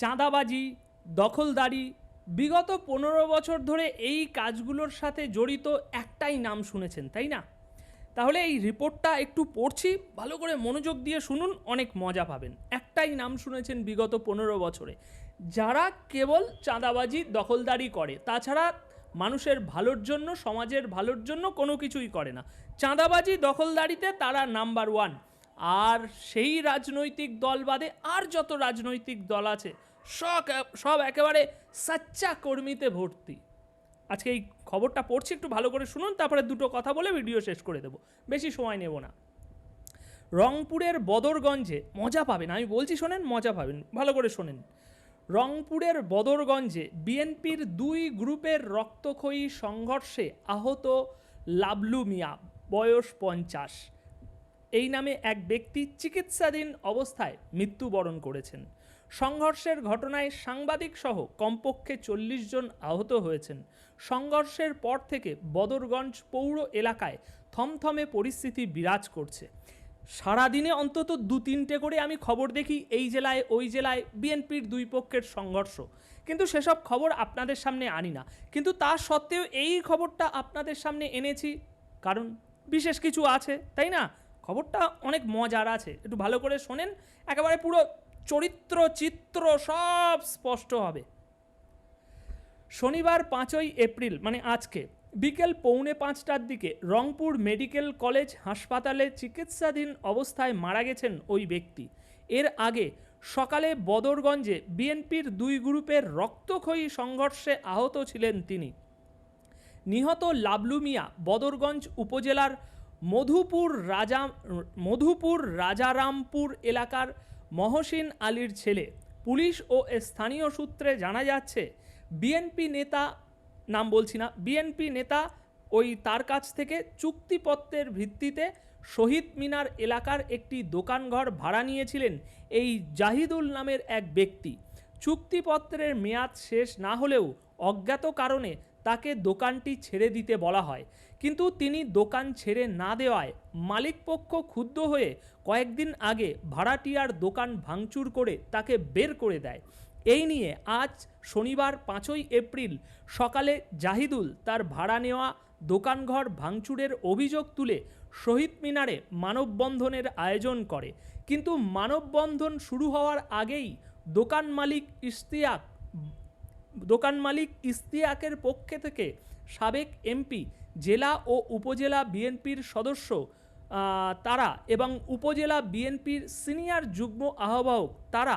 চাঁদাবাজি, দখলদারি, বিগত পনেরো বছর ধরে এই কাজগুলোর সাথে জড়িত একটাই নাম শুনেছেন, তাই না? তাহলে এই রিপোর্টটা একটু পড়ছি, ভালো করে মনোযোগ দিয়ে শুনুন, অনেক মজা পাবেন। একটাই নাম শুনেছেন বিগত পনেরো বছরে। যারা কেবল চাঁদাবাজি, দখলদারি করে, তাছাড়া মানুষের ভালোর জন্য, সমাজের ভালোর জন্য কোনো কিছুই করে না। চাঁদাবাজি, দখলদারিতে তারা নাম্বার ওয়ান। আর সেই রাজনৈতিক দল বাদে আর যত রাজনৈতিক দল আছে সব সব একেবারে সাচ্চা কর্মীতে ভর্তি। আজকে এই খবরটা পড়ছি, একটু ভালো করে শুনুন, তারপরে দুটো কথা বলে ভিডিও শেষ করে দেবো। বেশি সময় নেব না। রংপুরের বদরগঞ্জে মজা পাবেন, আমি বলছি শোনেন, মজা পাবেন, ভালো করে শোনেন। রংপুরের বদরগঞ্জে বিএনপির দুই গ্রুপের রক্তক্ষয়ী সংঘর্ষে আহত লাবলু মিয়া, বয়স পঞ্চাশ। এই নামে এক ব্যক্তি চিকিৎসাধীন অবস্থায় মৃত্যুবরণ করেছেন। সংঘর্ষের ঘটনায় সাংবাদিক সহ কমপক্ষে চল্লিশ জন আহত হয়েছেন। সংঘর্ষের পর থেকে বদরগঞ্জ পৌর এলাকায় থমথমে পরিস্থিতি বিরাজ করছে। সারাদিনে অন্তত দু তিনটে করে আমি খবর দেখি এই জেলায়, ওই জেলায়, বিএনপির দুই পক্ষের সংঘর্ষ। কিন্তু সেসব খবর আপনাদের সামনে আনি না। কিন্তু তা সত্ত্বেও এই খবরটা আপনাদের সামনে এনেছি। কারণ বিশেষ কিছু আছে, তাই না? খবরটা অনেক মজার আছে। একটু ভালো করে শোনেন। একেবারে পুরো চরিত্র, চিত্র সব স্পষ্ট হবে। শনিবার পাঁচই এপ্রিল মানে আজকে, বিকেল পৌনে পাঁচটার দিকে রংপুর মেডিকেল কলেজ হাসপাতালে চিকিৎসাধীন অবস্থায় মারা গেছেন ওই ব্যক্তি। এর আগে সকালে বদরগঞ্জে বিএনপির দুই গ্রুপের রক্তক্ষয়ী সংঘর্ষে আহত ছিলেন তিনি। নিহত লাবলু মিয়া বদরগঞ্জ উপজেলার মধুপুর রাজা, মধুপুর রাজারামপুর এলাকার মহসিন আলীর ছেলে। পুলিশ ও স্থানীয় সূত্রে জানা যাচ্ছে বিএনপি নেতা নাম বলছি না বিএনপি নেতা ওই তার কাছ থেকে চুক্তিপত্রের ভিত্তিতে শহীদ মিনার এলাকার একটি দোকানঘর ভাড়া নিয়েছিলেন এই জাহিদুল নামের এক ব্যক্তি। চুক্তিপত্রের মেয়াদ শেষ না হলেও অজ্ঞাত কারণে তাকে দোকানটি ছেড়ে দিতে বলা হয়। কিন্তু তিনি দোকান ছেড়ে না দেওয়ায় মালিকপক্ষ ক্ষুব্ধ হয়ে কয়েকদিন আগে ভাড়াটিয়ার দোকান ভাঙচুর করে তাকে বের করে দেয়। এই নিয়ে আজ শনিবার পাঁচই এপ্রিল সকালে জাহিদুল তার ভাড়া নেওয়া দোকানঘর ভাঙচুরের অভিযোগ তুলে শহীদ মিনারে মানববন্ধনের আয়োজন করে। কিন্তু মানববন্ধন শুরু হওয়ার আগেই দোকান মালিক ইশতিয়াক দোকান মালিক ইস্তিয়াকের পক্ষে থেকে সাবেক এমপি, জেলা ও উপজেলা বিএনপির সদস্য তারা এবং উপজেলা বিএনপির সিনিয়র যুগ্ম আহ্বায়ক তারা।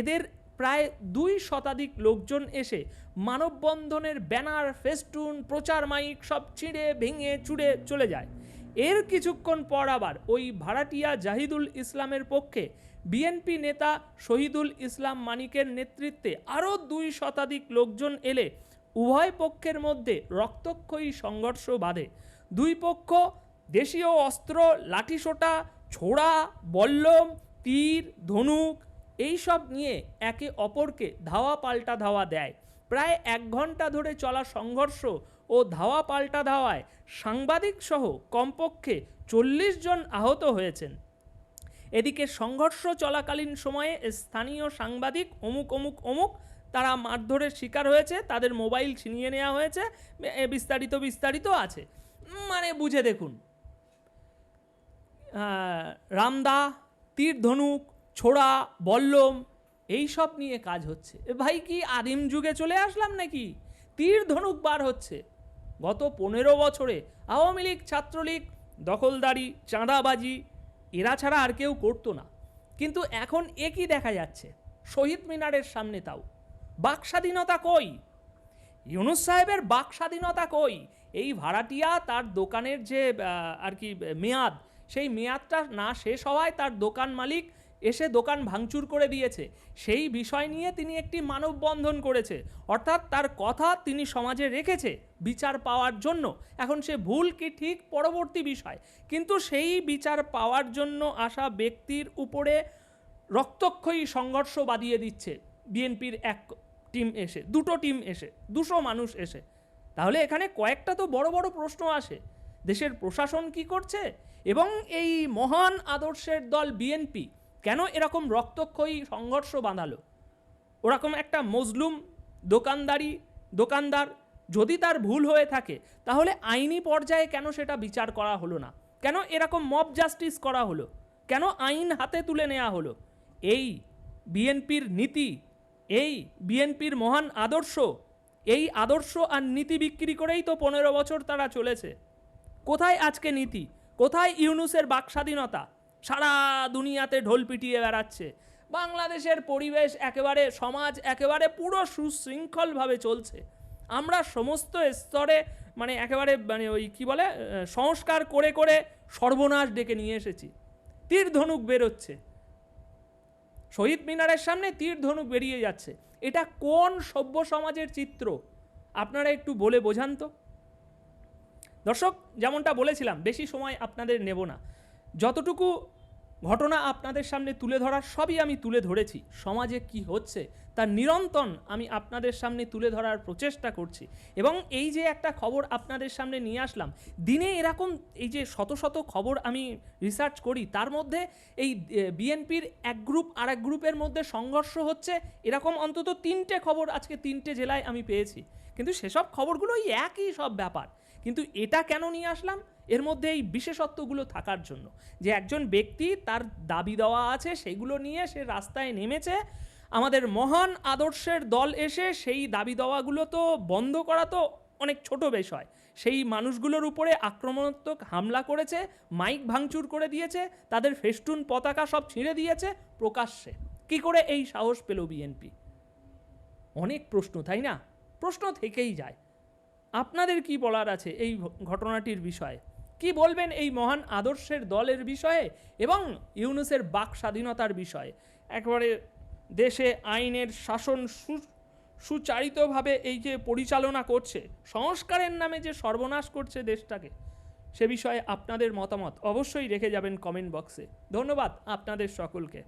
এদের প্রায় দুই শতাধিক লোকজন এসে মানববন্ধনের ব্যানার, ফেস্টুন, প্রচার মাইক সব ছিঁড়ে ভেঙে চুড়ে চলে যায়। এর কিছুক্ষণ পর আবার ওই ভাড়াটিয়া জাহিদুল ইসলামের পক্ষে বিএনপি নেতা শহীদুল ইসলাম মানিকের নেতৃত্বে আরও দুই শতাধিক লোকজন এলে উভয় পক্ষের মধ্যে রক্তক্ষয়ী সংঘর্ষ বাধে। দুই পক্ষ দেশীয় অস্ত্র, লাঠিসোটা, ছোড়া, বল্লম, তীর, ধনুক এইসব নিয়ে একে অপরকে ধাওয়া পাল্টা ধাওয়া দেয়। প্রায় এক ঘণ্টা ধরে চলা সংঘর্ষ ও ধাওয়া পাল্টা ধাওয়ায় সাংবাদিক সহ কমপক্ষে চল্লিশ জন আহত হয়েছেন। এদিকে সংঘর্ষ চলাকালীন সময়ে স্থানীয় সাংবাদিক অমুক অমুক অমুক তারা মারধরের শিকার হয়েছে, তাদের মোবাইল ছিনিয়ে নেওয়া হয়েছে বিস্তারিত বিস্তারিত আছে। মানে বুঝে দেখুন। রামদা, তীরধনুক, ছোড়া, বল্লম, এই সব নিয়ে কাজ হচ্ছে। ভাই কি আদিম যুগে চলে আসলাম নাকি? তীর ধনুক বার হচ্ছে। গত পনেরো বছরে আওয়ামী লীগ, ছাত্রলীগ, দখলদারি, চাঁদাবাজি, এরা ছাড়া আর কেউ করতো না। কিন্তু এখন এ কি দেখা যাচ্ছে? শহীদ মিনারের সামনে তাও। বাক স্বাধীনতা কই? ইউনুস সাহেবের বাক স্বাধীনতা কই? এই ভাড়াটিয়া তার দোকানের যে আর কি, মেয়াদ, সেই মেয়াদটা না শেষ হওয়ায় তার দোকান মালিক এসে দোকান ভাঙচুর করে দিয়েছে। সেই বিষয় নিয়ে তিনি একটি মানববন্ধন করেছে। অর্থাৎ তার কথা তিনি সমাজে রেখেছে বিচার পাওয়ার জন্য। এখন সে ভুল কি ঠিক পরবর্তী বিষয়। কিন্তু সেই বিচার পাওয়ার জন্য আসা ব্যক্তির উপরে রক্তক্ষয়ী সংঘর্ষ বাদিয়ে দিচ্ছে। বিএনপির এক টিম এসে, দুটো টিম এসে, দুশো মানুষ এসে। তাহলে এখানে কয়েকটা তো বড় বড় প্রশ্ন আসে। দেশের প্রশাসন কি করছে? এবং এই মহান আদর্শের দল বিএনপি কেন এরকম রক্তক্ষয়ী সংঘর্ষ বাঁধালো? ওরকম একটা মজলুম দোকানদারি, দোকানদার যদি তার ভুল হয়ে থাকে, তাহলে আইনি পর্যায়ে কেন সেটা বিচার করা হলো না? কেন এরকম মব জাস্টিস করা হলো? কেন আইন হাতে তুলে নেওয়া হলো? এই বিএনপির নীতি, এই বিএনপির মহান আদর্শ, এই আদর্শ আর নীতি বিক্রি করেই তো পনেরো বছর তারা চলেছে। কোথায় আজকে নীতি? কোথায় ইউনুসের বাক স্বাধীনতা সারা দুনিয়াতে ঢোল পিটিয়ে বেড়াচ্ছে। বাংলাদেশের পরিবেশ একেবারে, সমাজ একেবারে পুরো সুশৃঙ্খলভাবে চলছে। আমরা সমস্ত স্তরে মানে একেবারে মানে ওই কী বলে সংস্কার করে করে সর্বনাশ ডেকে নিয়ে এসেছি। তীর ধনুক বেরোচ্ছে। শহীদ মিনারের সামনে তীর ধনুক বেরিয়ে যাচ্ছে। এটা কোন সভ্য সমাজের চিত্র? আপনারা একটু বলে বোঝান তো। দর্শক, যেমনটা বলেছিলাম, বেশি সময় আপনাদের নেব না। যতটুকু ঘটনা আপনাদের সামনে তুলে ধরার সবই আমি তুলে ধরেছি। সমাজে কি হচ্ছে, তার নিরন্তন আমি আপনাদের সামনে তুলে ধরার প্রচেষ্টা করছি। এবং এই যে একটা খবর আপনাদের সামনে নিয়ে আসলাম, দিনে এরকম এই যে শত শত খবর আমি রিসার্চ করি, তার মধ্যে এই বিএনপির এক গ্রুপ আর এক গ্রুপের মধ্যে সংঘর্ষ হচ্ছে, এরকম অন্তত তিনটে খবর আজকে তিনটে জেলায় আমি পেয়েছি। কিন্তু সেসব খবরগুলো ওই একই সব ব্যাপার। কিন্তু এটা কেন নিয়ে আসলাম? এর মধ্যে এই বিশেষত্বগুলো থাকার জন্য যে একজন ব্যক্তি তার দাবি দেওয়া আছে, সেগুলো নিয়ে সে রাস্তায় নেমেছে। আমাদের মহান আদর্শের দল এসে সেই দাবি দেওয়াগুলো তো বন্ধ করা তো অনেক ছোট বিষয়। সেই মানুষগুলোর উপরে আক্রমণাত্মক হামলা করেছে, মাইক ভাঙচুর করে দিয়েছে, তাদের ফেস্টুন পতাকা সব ছিঁড়ে দিয়েছে প্রকাশ্যে। কি করে এই সাহস পেল বিএনপি? অনেক প্রশ্ন, তাই না? প্রশ্ন থেকেই যায়। আপনাদের কি বলার আছে এই ঘটনাটির বিষয়ে? কি বলবেন এই মহান আদর্শের দলের বিষয়ে এবং ইউনুসের বাক স্বাধীনতার বিষয়ে? একবারে দেশে আইনের শাসন সু- সুচারিতভাবে এই যে পরিচালনা করছে, সংস্কারের নামে যে সর্বনাশ করছে দেশটাকে, সে বিষয়ে আপনাদের মতামত অবশ্যই রেখে যাবেন কমেন্ট বক্সে। ধন্যবাদ আপনাদের সকলকে।